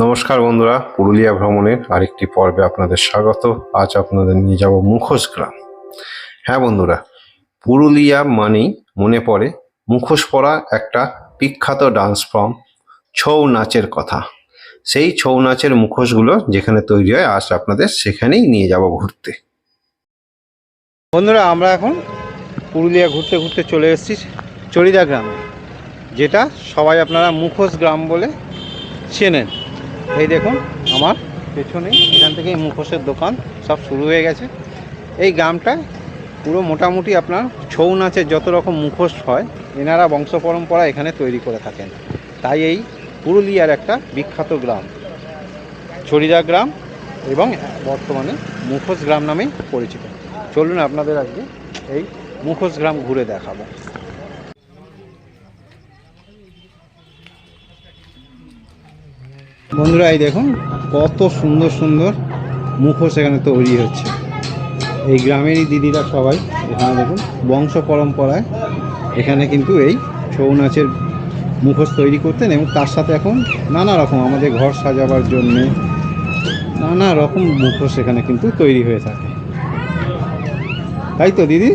নমস্কার বন্ধুরা, পুরুলিয়া ভ্রমণের আরেকটি পর্বে আপনাদের স্বাগত। আজ আপনাদের নিয়ে যাব মুখোশ গ্রাম। হ্যাঁ বন্ধুরা, পুরুলিয়া মানেই মনে পড়ে মুখোশ পরা একটা বিখ্যাত ডান্স ফর্ম ছৌ নাচের কথা। সেই ছৌ নাচের মুখোশগুলো যেখানে তৈরি হয়, আজ আপনাদের সেখানেই নিয়ে যাব ঘুরতে। বন্ধুরা, আমরা এখন পুরুলিয়া ঘুরতে ঘুরতে চলে এসেছি চরিদা গ্রামে, যেটা সবাই আপনারা মুখোশ গ্রাম বলে চেনেন। এই দেখুন, আমার পেছনে, এখান থেকে মুখোশের দোকান, সব শুরু হয়ে গেছে। এই গ্রামটায় পুরো মোটামুটি আপনার ছৌ নাচের যত রকম মুখোশ হয়, এনারা বংশ পরম্পরা এখানে তৈরি করে থাকেন। তাই এই পুরুলিয়ার একটা বিখ্যাত গ্রাম। ছড়িদা গ্রাম এবং বর্তমানে মুখোশ গ্রাম নামেই পরিচিত। চলুন আপনাদের আজকে এই মুখোশ গ্রাম ঘুরে দেখাবো। বন্ধুরা, এই দেখুন, কত সুন্দর সুন্দর মুখোশ এখানে তৈরি হচ্ছে। এই গ্রামেরই দিদিরা সবাই এখানে দেখুন, বংশ পরম্পরায় এখানে কিন্তু এই ছৌ নাচের মুখোশ তৈরি করতেন এবং তার সাথে এখন নানা রকম আমাদের ঘর সাজাবার জন্যে নানা রকম মুখোশ এখানে কিন্তু তৈরি হয়ে থাকে। তাই তো দিদি?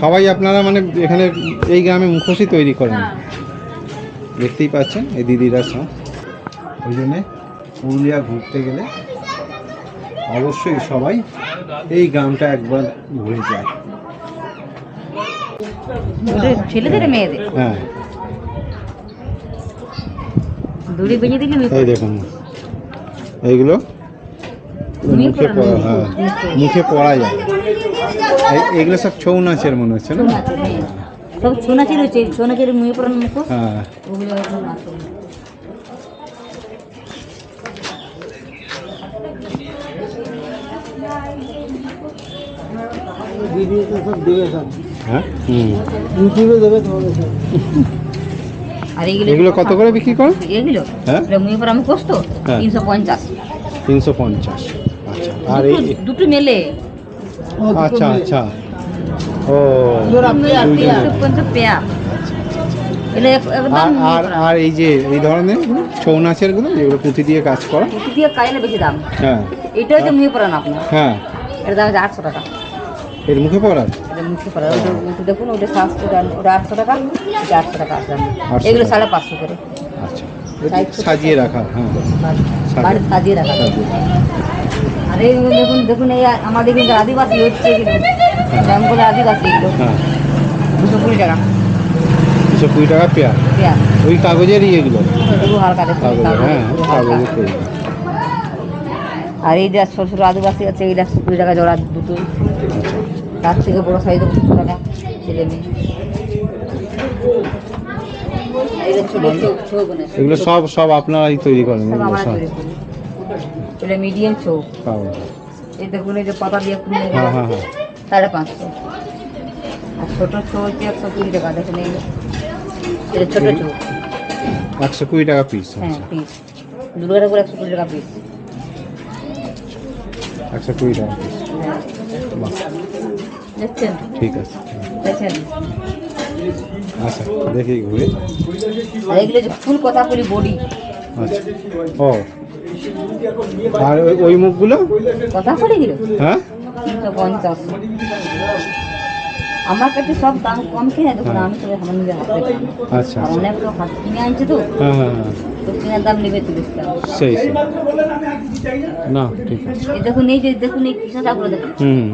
সবাই আপনারা মানে এখানে এই গ্রামে মুখোশই তৈরি করেন। দেখতেই পাচ্ছেন, এই দিদিরা সব। ওই জন্যে পুরুলিয়া ঘুরতে গেলে অবশ্যই সবাই এই গ্রামটা একবার ঘুরে যায়। ওদের ছেলেদের মেয়েদের? হ্যাঁ। দড়ি বেঁধে দিলে এই দেখুন। এইগুলো মুখে হ্যাঁ। মুখে পরা যায়। এগুলো সব ছৌ নাচের মনে হচ্ছে না? সব হচ্ছে। পড়ানো মুখো। হ্যাঁ। হ্যাঁ? হুম। আর এইগুলো এগুলো কত করে বিক্রি করেন এগুলো? হ্যাঁ? এগুলো পড়া মুখোশ তো হ্যাঁ। তিনশো পঞ্চাশ। তিনশো পঞ্চাশ। আচ্ছা। আর এই দুটো- মেলে। আচ্ছা আচ্ছা। ও। পেয়া এগুলো আর আর এই যে এই ধরনের ছৌ নাচেরগুলো যেগুলো পুঁথি দিয়ে কাজ করা? পুঁতি দিয়ে কাইলে বেশি দাম। হ্যাঁ। এটা হচ্ছে মুয়ে পড়ানো আপনার হ্যাঁ। এটা দাম আটশো টাকা। এর মুখে পড়ার মুখে পড়া। ওটা দেখুন ওটা সাতশো টাকা ওটা আটশো টাকা এটা আটশো টাকা আসলাম এগুলো সাড়ে পাঁচশো করে। আচ্ছা। সাজিয়ে রাখা হ্যাঁ। বাড়িতে সাজিয়ে রাখা। আর এইগুলো দেখুন দেখুন এই আমাদের কিন্তু আদিবাসী হচ্ছে এগুলো গ্রামগুলো আদিবাসী এগুলো। হ্যাঁ। দুশো কুড়ি টাকা। দুশো কুড়ি টাকা পেয়ার? পেঁয়াজ ওই কাগজেরই এগুলো? এগুলো হালকা হ্যাঁ কাগজের তৈরি। আর এই যে ছোটো ছোটো আদিবাসী আছে এইটা একশো কুড়ি টাকা জোড়া দুটো। তার থেকে বড় সাইজ দুশো টাকা ছেলে মেয়ে। এগুলো সব সব আপনারাই তৈরি করেন করি। এটা মিডিয়াম এই দেখুন এই যে পাতা দিয়ে হ্যাঁ হ্যাঁ হ্যাঁ। সাড়ে পাঁচশো। আর ছোটো হচ্ছে একশো কুড়ি টাকা দেখুন এই এটা ছোটো চৌ একশো কুড়ি টাকা পিস হ্যাঁ আচ্ছা পিস দুর্গা ঠাকুর একশো কুড়ি টাকা পিস একশো কুড়ি টাকা পিস ঠিক আছে। আচ্ছা দেখি ঘুরে। এগুলো ফুল কথা বলি বডি। আচ্ছা। ও। আর ওই- মুখগুলো? কথা গেল হ্যাঁ? পঞ্চাশ। আমার কাছে সব দাম কম কিনে দেখুন হ্যাঁ। আমি তো আমার নিজের হাতে আচ্ছা আচ্ছা। অনেক লোক হাত কিনে আনছে তো। হ্যাঁ হ্যাঁ। দাম নেবে তিরিশ টাকা সেই সেই। না ঠিক আছে। এই দেখুন এই যে দেখুন এই কৃষ্ণ ঠাকুর দেখুন। হুম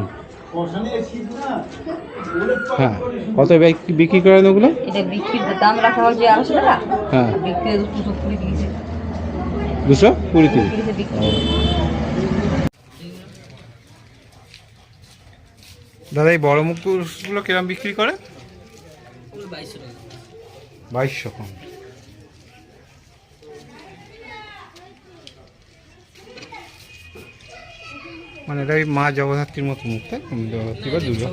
হ্যাঁ কত বিক- বিক্রি করেন ওগুলো? এটা বিক্রির দাম রাখা হয়েছে আড়াইশো টাকা হ্যাঁ। বিক্রি দুশো কুড়ি দিয়েছে দুশো কুড়ি তিরিশ দাদা এই বড় মুখগুলো কিরম বিক্রি করে? বাইশশো কম। মানে এটা ওই মা জগদ্ধাত্রীর মতো মুখ তাই তো? জগদ্ধাত্রী বা দুর্গা?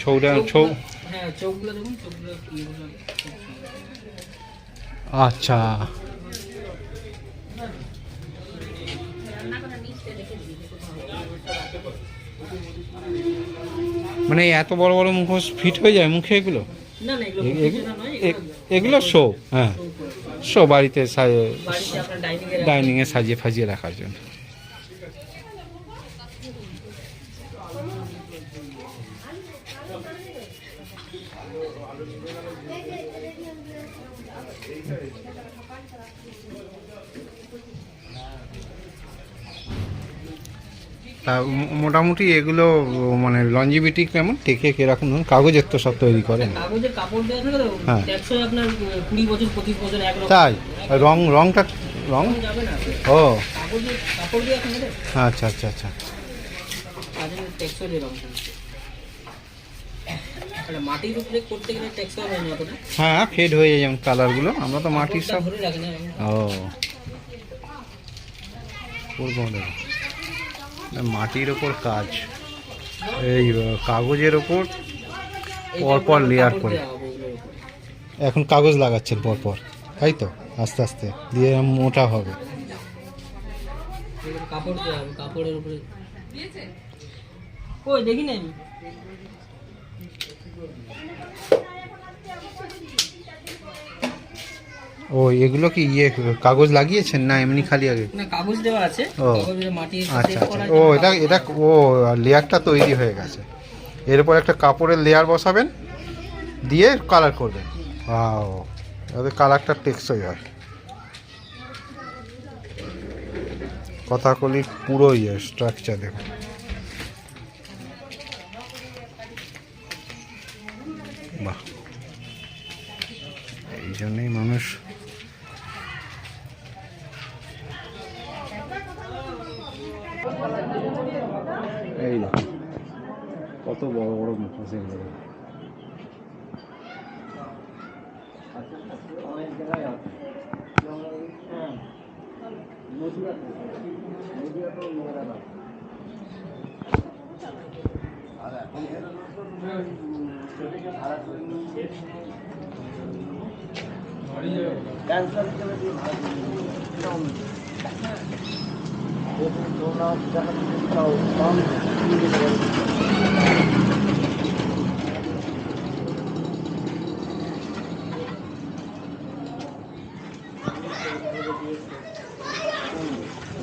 ছৌটা ছৌ। আচ্ছা। মানে এত বড় বড় মুখোশ ফিট হয়ে যায় মুখে এগুলো? এগুলো শো হ্যাঁ। শো বাড়িতে ডাইনিংয়ে সাজিয়ে ফাজিয়ে রাখার জন্য। তা মোটামুটি এগুলো মানে লঞ্জিবিটি কেমন? টেকে কীরকম ধরুন কাগজের তো সব তৈরি করেন কাগজের কাপড় দেওয়া থাকে হ্যাঁ। আপনার কুড়ি বছর পঁচিশ বছর এক তাই? রং রংটা রং? ও। কাপড় আচ্ছা আচ্ছা আচ্ছা। মাটির উপরে করতে গেলে না অতটা? হ্যাঁ ফেড হয়ে যায় যেমন কালারগুলো আমরা তো মাটির সব ও। করব মাটির ওপর কাজ। এই কাগজের ওপর পরপর কাপড় করে। এখন কাগজ লাগাচ্ছেন পরপর তাই তো? আস্তে আস্তে দিয়ে মোটা হবে। কাপড় কাপড়ের উপরে। কই দেখি না আমি? ও এগুলো কি ইয়ে কাগজ লাগিয়েছেন না এমনি খালি আগে? না কাগজ দেওয়া আছে। ও। আচ্ছা আচ্ছা। ও এটা এটা ও লেয়ারটা তৈরি হয়ে গেছে। এরপর একটা কাপড়ের লেয়ার বসাবেন দিয়ে কালার করবেন। ও এতে কালারটা টেকসই হয়। কথাকলি পুরো ইয়ে স্ট্রাকচার দেখুন। বাহ। এই জন্যই মানুষ এই দেখুন কত বড় বড় মুখোশ এগুলো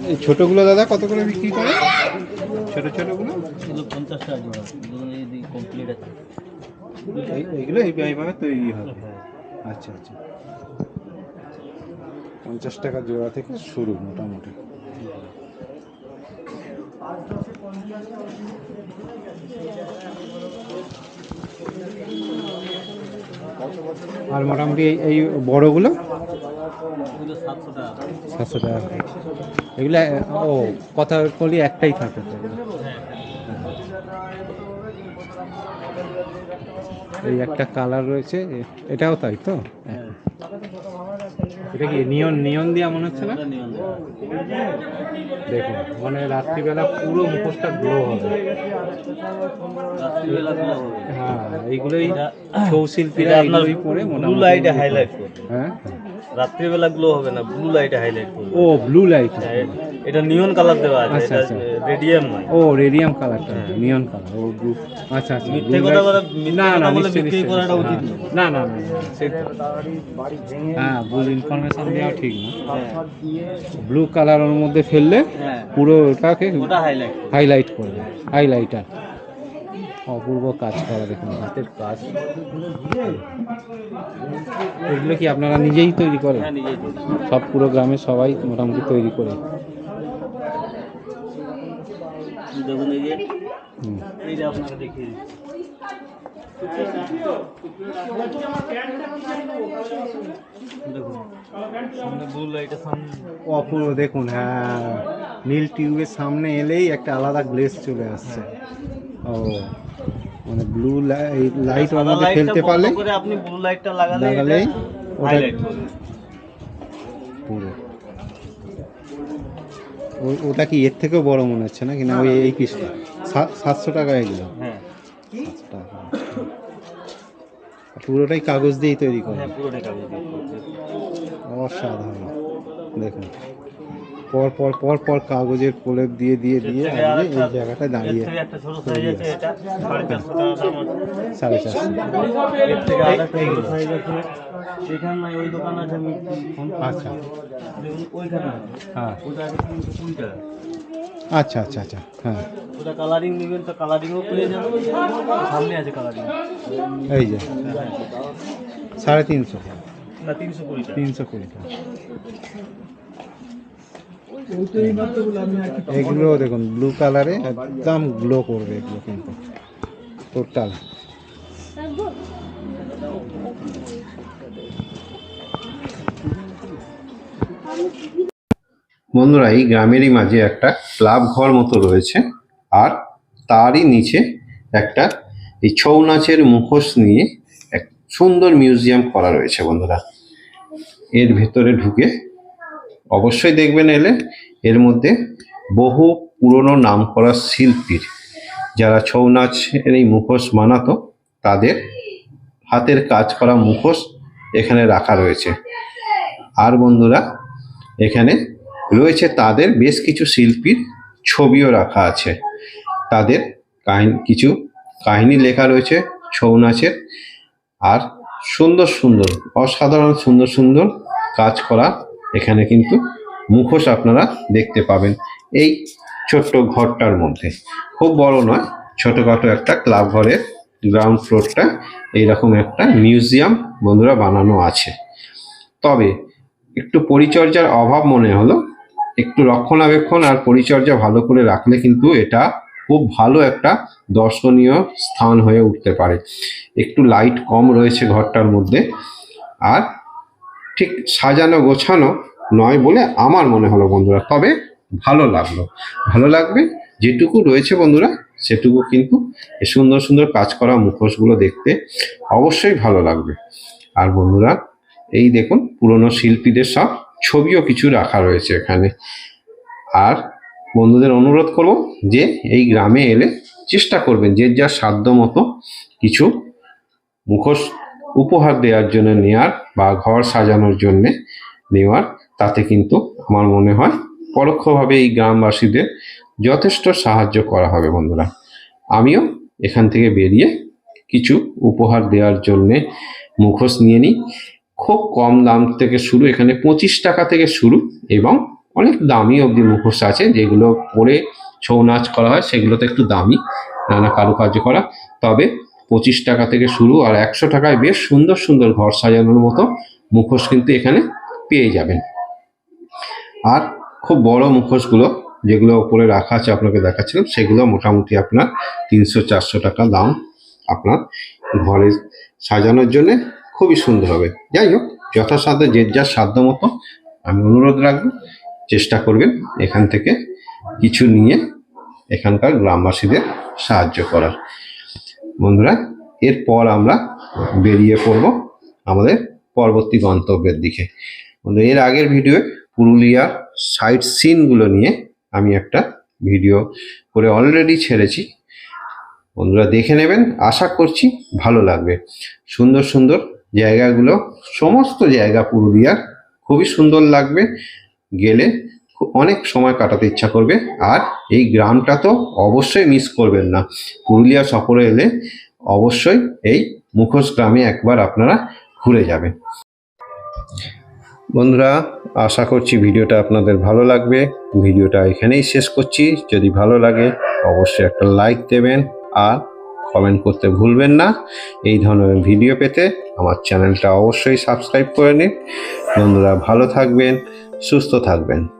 এই ছোটগুলো দাদা কত করে বিক্রি করে? ছোট ছোটগুলো? এগুলো পঞ্চাশ টাকা জোড়া। কমপ্লিট আছে। এই- এইগুলো এই এইভাবে তৈরি হবে। আচ্ছা আচ্ছা। পঞ্চাশ টাকা জোড়া থেকে শুরু মোটামুটি। আর মোটামুটি এই বড়গুলো? সাতশো টাকা। এগুলো ও কথা কলি একটাই থাকে। এই একটা কালার রয়েছে এটাও তাই তো? এটা কি নিয়ন নিয়ন দিয়া মনে হচ্ছে না? দেখুন মানে রাত্রিবেলা পুরো মুখোশটা গ্লো হবে। হ্যাঁ এইগুলোই ছৌ শিল্পীরা এইগুলোই পরে ব্লু মোটামুটি লাইটে হাইলাইট হ্যাঁ। রাত্রিবেলা গ্লো হবে না ব্লু লাইটে হাইলাইট করবে। ও ব্লু লাইট হ্যাঁ, এটা নিয়ন কালার দেওয়া আছে আচ্ছা, এটা আচ্ছা। রেডিয়াম নয় ও রেডিয়াম কালারটা নিয়ন কালার ও ব্লু আচ্ছা আচ্ছা মিথ্যে কথা বলে মিথ্যে না না বলে বিক্রি করাটা হ্যাঁ। উচিত না। না। না হ্যাঁ ভুল ইনফরমেশন দেওয়া ঠিক না। ব্লু কালার ওর মধ্যে ফেললে হ্যাঁ। পুরো ওটাকে ওটা হাইলাইট হাইলাইট করবে হাইলাইটার অপূর্ব কাজ করা দেখুন হাতের কাজ। এগুলো কি আপনারা নিজেই তৈরি করেন? হ্যাঁ। সব পুরো গ্রামে সবাই মোটামুটি তৈরি করে। দেখুন এই যে এই যে দেখিয়ে অপূর্ব দেখুন হ্যাঁ। নীল টিউবের সামনে এলেই একটা আলাদা গ্লেস চলে আসছে। ও। মানে ব্লু লাইট ওর মধ্যে ফেলতে পারলে করে আপনি ব্লু লাইটটা লাগালে লাগালেই হাইলাইট করবে পুরো। ওটা কি এর থেকেও বড় মনে হচ্ছে না কিনা ওই এই পিসটা? সাতশো টাকা এগুলো? হ্যাঁ। পুরোটাই কাগজ দিয়েই তৈরি করে। হ্যাঁ। অসাধারণ। দেখুন। পর পর পর পর কাগজের প্রলেপ দিয়ে দিয়ে দিয়ে আজকে এই জায়গাটা দাঁড়িয়ে। সাড়ে চারশো আচ্ছা। হ্যাঁ। তিনশো আচ্ছা আচ্ছা আচ্ছা হ্যাঁ। ওটা কালারিং নেবেন তো কালারিংও পেয়ে যাবেন। সামনে আছে কালারিং এই যে সাড়ে তিনশো। না তিনশো কুড়ি তিনশো কুড়ি টাকা। এগুলো দেখুন ব্লু কালারে একদম গ্লো করবে এগুলো কিন্তু টোটাল বন্ধুরা, এই গ্রামেরই মাঝে একটা ক্লাব ঘর মতো রয়েছে, আর তারই নিচে একটা এই ছৌ নাচের মুখোশ নিয়ে এক সুন্দর মিউজিয়াম করা রয়েছে বন্ধুরা। এর ভেতরে ঢুকে অবশ্যই দেখবেন এলে এর মধ্যে বহু পুরনো নামকরা শিল্পীর যারা ছৌ নাচের এই মুখোশ বানাতো, তাদের হাতের কাজ করা মুখোশ এখানে রাখা রয়েছে। আর বন্ধুরা, এখানে রয়েছে তাদের বেশ কিছু শিল্পীর ছবিও রাখা আছে। তাদের কাহিনী, কিছু কাহিনী লেখা রয়েছে ছৌ নাচের। আর সুন্দর সুন্দর, অসাধারণ সুন্দর সুন্দর কাজ করা এখানে কিন্তু মুখোশ আপনারা দেখতে পাবেন এই ছোট্ট ঘরটার মধ্যে। খুব বড় নয়, ছোটখাটো একটা ক্লাব ঘরের গ্রাউন্ড ফ্লোরটা এইরকম একটা মিউজিয়াম বন্ধুরা বানানো আছে। তবে একটু পরিচর্যার অভাব মনে হলো, একটু রক্ষণাবেক্ষণ আর পরিচর্যা ভালো করে রাখলে কিন্তু এটা খুব ভালো একটা দর্শনীয় স্থান হয়ে উঠতে পারে। একটু লাইট কম রয়েছে ঘরটার মধ্যে, আর ঠিক সাজানো গোছানো নয় বলে আমার মনে হলো বন্ধুরা। তবে ভালো লাগল। ভালো লাগবে, যেটুকু রয়েছে বন্ধুরা, সেটুকু কিন্তু সুন্দর সুন্দর কাজ করা মুখোশগুলো দেখতে অবশ্যই ভালো লাগবে। আর বন্ধুরা, এই দেখুন, পুরনো শিল্পীদের সব ছবিও কিছু রাখা রয়েছে এখানে। আর বন্ধুদের অনুরোধ করব যে এই গ্রামে এলে চেষ্টা করবেন, যে যার সাধ্য মতো কিছু মুখোশ উপহার দেওয়ার জন্য নেওয়ার বা ঘর সাজানোর জন্যে নেওয়ার, তাতে কিন্তু আমার মনে হয় পরোক্ষভাবে এই গ্রামবাসীদের যথেষ্ট সাহায্য করা হবে বন্ধুরা। আমিও এখান থেকে বেরিয়ে কিছু উপহার দেওয়ার জন্যে মুখোশ নিয়ে নিই। খুব কম দাম থেকে শুরু, এখানে পঁচিশ টাকা থেকে শুরু এবং অনেক দামি অবধি মুখোশ আছে যেগুলো পরে ছৌ নাচ করা হয়, সেগুলোতে একটু দামি, নানা কারুকার্য করা। তবে পঁচিশ টাকা থেকে শুরু আর একশো টাকায় বেশ সুন্দর সুন্দর ঘর সাজানোর মতো মুখোশ কিন্তু এখানে পেয়ে যাবেন। আর খুব বড় মুখোশগুলো যেগুলো ওপরে রাখা আছে আপনাকে দেখাচ্ছিলাম, সেগুলো মোটামুটি আপনার তিনশো চারশো টাকা দাম আপনার ঘরে সাজানোর জন্য খুবই সুন্দর হবে। যাই হোক, যথাসাধ্য যে যার সাধ্য মতো আমি অনুরোধ রাখব, চেষ্টা করবেন এখান থেকে কিছু নিয়ে এখানকার গ্রামবাসীদের সাহায্য করার। বন্ধুরা, এরপর আমরা বেরিয়ে পড়ব আমাদের পরবর্তী গন্তব্যের দিকে। এর আগের ভিডিওয়ে পুরুলিয়ার সাইট সিনগুলো নিয়ে আমি একটা ভিডিও করে অলরেডি ছেড়েছি। বন্ধুরা, দেখে নেবেন, আশা করছি ভালো লাগবে। সুন্দর সুন্দর জায়গাগুলো, সমস্ত জায়গা পুরুলিয়ার, খুবই সুন্দর লাগবে। গেলে অনেক সময় কাটাতে ইচ্ছা করবে আর এই গ্রামটা তো অবশ্যই মিস করবেন না। পুরুলিয়া সফরে এলে অবশ্যই এই মুখোশ গ্রামে একবার আপনারা ঘুরে যাবেন। বন্ধুরা, আশা করছি ভিডিওটা আপনাদের ভালো লাগবে। ভিডিওটা এখানেই শেষ করছি। যদি ভালো লাগে, অবশ্যই একটা লাইক দেবেন আর কমেন্ট করতে ভুলবেন না। এই ধরনের ভিডিও পেতে আমার চ্যানেলটা অবশ্যই সাবস্ক্রাইব করে নিন। বন্ধুরা, ভালো থাকবেন, সুস্থ থাকবেন।